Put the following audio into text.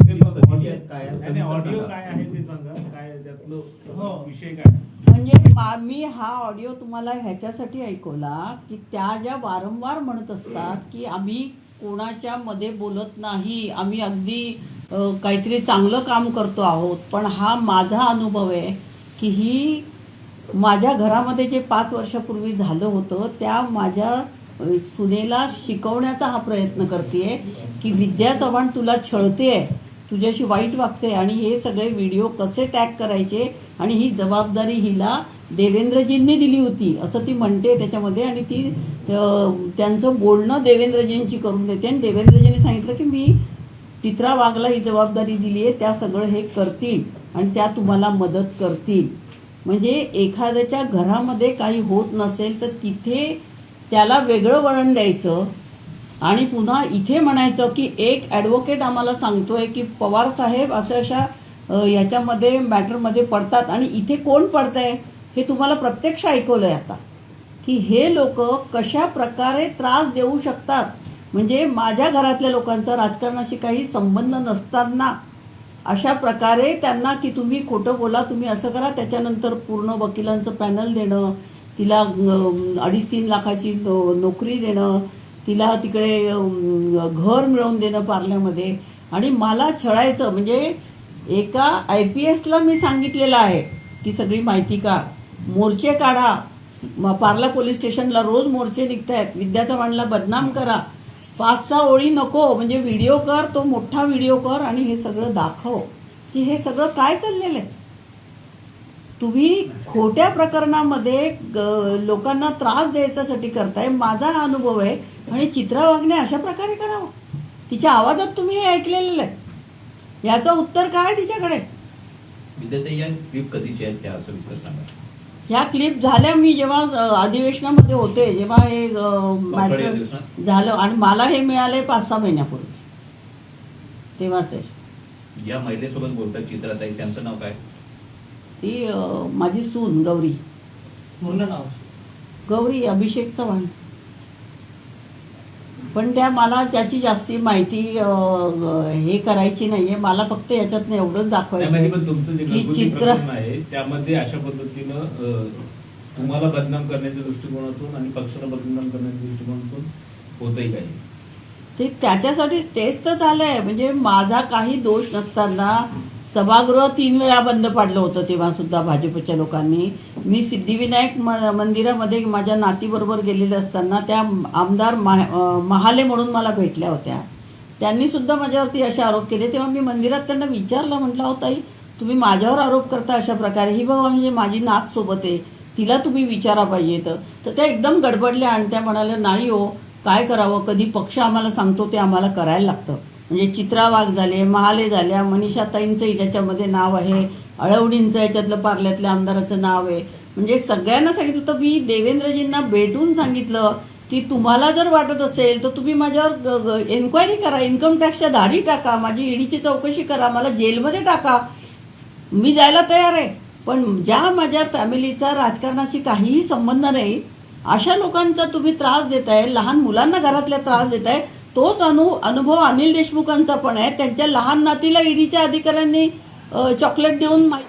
Audio काय आहे? ते सांगा. काय त्यातलं हो. विषय काय? म्हणजे मा- हा ऑडिओ तुम्हाला ह्याच्यासाठी ऐकवला की त्या ज्या वारंवार म्हणत असतात की आम्ही कोणाच्या मध्ये बोलत नाही. आम्ही अगदी काहीतरी चांगलं काम करतो आहोत. पण हा माझा अनुभव आहे की ही माझ्या घरामध्ये जे पाच वर्षापूर्वी झालं होतं त्या माझ्या सुनेला शिकवण्याचा हा प्रयत्न करते की विद्या चव्हाण तुला छळते तुझ्याशी वाईट वागते आणि हे सगळे व्हिडिओ कसे टॅग करायचे आणि ही जबाबदारी हिला देवेंद्रजींनी दिली होती असं ती म्हणते त्याच्यामध्ये. आणि ती त्यांचं बोलणं देवेंद्रजींशी करून देते. आणि देवेंद्रजींनी सांगितलं की मी तित्रा वाघला ही जबाबदारी दिली आहे त्या सगळं हे करतील आणि त्या तुम्हाला मदत करतील. म्हणजे एखाद्याच्या घरामध्ये काही होत नसेल तर तिथे त्याला वेगळं वळण द्यायचं. आणि पुन्हा इथे म्हणायचं की एक ॲडव्होकेट आम्हाला सांगतोय की पवार साहेब अशा अशा याच्यामध्ये मॅटरमध्ये पडतात आणि इथे कोण पडतंय हे तुम्हाला प्रत्यक्ष ऐकवलंय आता. की हे लोक कशा प्रकारे त्रास देऊ शकतात? म्हणजे माझ्या घरातल्या लोकांचा राजकारणाशी काही संबंध नसताना अशा प्रकारे त्यांना की तुम्ही खोटं बोला तुम्ही असं करा त्याच्यानंतर पूर्ण वकिलांचं पॅनल देणं तिला अडीच तीन लाखाची नो- नोकरी देणं तिला तिकडे घर मिळवून देणं पार्ल्यामध्ये आणि मला छळायचं म्हणजे एका आय पी एसला मी सांगितलेलं आहे ती सगळी माहिती काढ मोर्चे काढा. पार्ला पोलीस स्टेशनला रोज मोर्चे निघत आहेत विद्या चव्हाणला बदनाम करा. पाच सहा ओळी नको म्हणजे व्हिडिओ कर तो मोठा व्हिडिओ कर आणि हे सगळं दाखव. की हे सगळं काय चाललेलं आहे? तुम्ही खोट्या प्रकरणामध्ये लोकांना त्रास द्यायच्यासाठी करताय माझा हा अनुभव आहे. आणि चित्रा वागणे अशा प्रकारे करावं. तिच्या आवाजात तुम्ही हे ऐकलेलं आहे. याचं उत्तर काय तिच्याकडे? या ह्या क्लिप झाल्या मी जेव्हा अधिवेशनामध्ये होते जेव्हा हे मॅटर? झालं. आणि मला हे मिळाले पाच सहा महिन्यापूर्वी. तेव्हाच आहे. ज्या महिलेसोबत बोलतात चित्राताई त्यांचं नाव काय? ती माझी सून गौरी. पूर्ण नाव? गौरी अभिषेक चव्हाण पण त्या मला त्याची जास्ती माहिती हे करायची नाहीये. मला फक्त याच्यातनं एवढंच दाखवायचं पण तुमचं जे की चित्र आहे त्यामध्ये अशा पद्धतीनं तुम्हाला बदनाम करण्याच्या दृष्टिकोनातून आणि पक्षाला बदनाम करण्याच्या दृष्टिकोनातून होतही काही? ते त्याच्यासाठी तेच तर झालंय. म्हणजे माझा काही दोष नसताना सभागृह तीन वेळा बंद पाडलं होतं तेव्हा सुद्धा भाजपच्या लोकांनी. मी सिद्धिविनायक म- मंदिरामध्ये माझ्या नातीबरोबर गेलेले असताना त्या आमदार महा महाले म्हणून मला भेटल्या होत्या. त्यांनी सुद्धा माझ्यावरती असे आरोप केले. तेव्हा मी मंदिरात त्यांना विचारलं म्हटलं हो ताई तुम्ही माझ्यावर आरोप करता अशा प्रकारे? ही बाबा म्हणजे माझी नात सोबत आहे. तिला तुम्ही विचारा पाहिजे तर. तर त्या एकदम गडबडल्या आणि त्या म्हणाल्या नाही हो काय करावं? कधी पक्ष आम्हाला सांगतो ते आम्हाला करायला लागतं. म्हणजे चित्रा वाघ झाले महाले झाल्या मनीषाताईंचंही त्याच्यामध्ये नाव आहे अळवडींचं याच्यातलं पार्ल्यातल्या आमदाराचं नाव आहे. म्हणजे सगळ्यांना सांगितलं तर मी देवेंद्रजींना भेटून सांगितलं की तुम्हाला जर वाटत असेल तर तुम्ही माझ्यावर एन्क्वायरी करा इन्कम टॅक्सच्या धाडी टाका माझी ईडीची चौकशी करा मला जेलमध्ये टाका. मी जायला तयार आहे. पण ज्या माझ्या फॅमिलीचा राजकारणाशी काहीही संबंध नाही अशा लोकांचा तुम्ही त्रास देताय लहान मुलांना घरातल्या त्रास देताय तोच अनु अनुभव अनिल देशमुखांचा पण आहे. त्यांच्या लहान नातीला ईडीच्या अधिकाऱ्यांनी चॉकलेट देऊन माहिती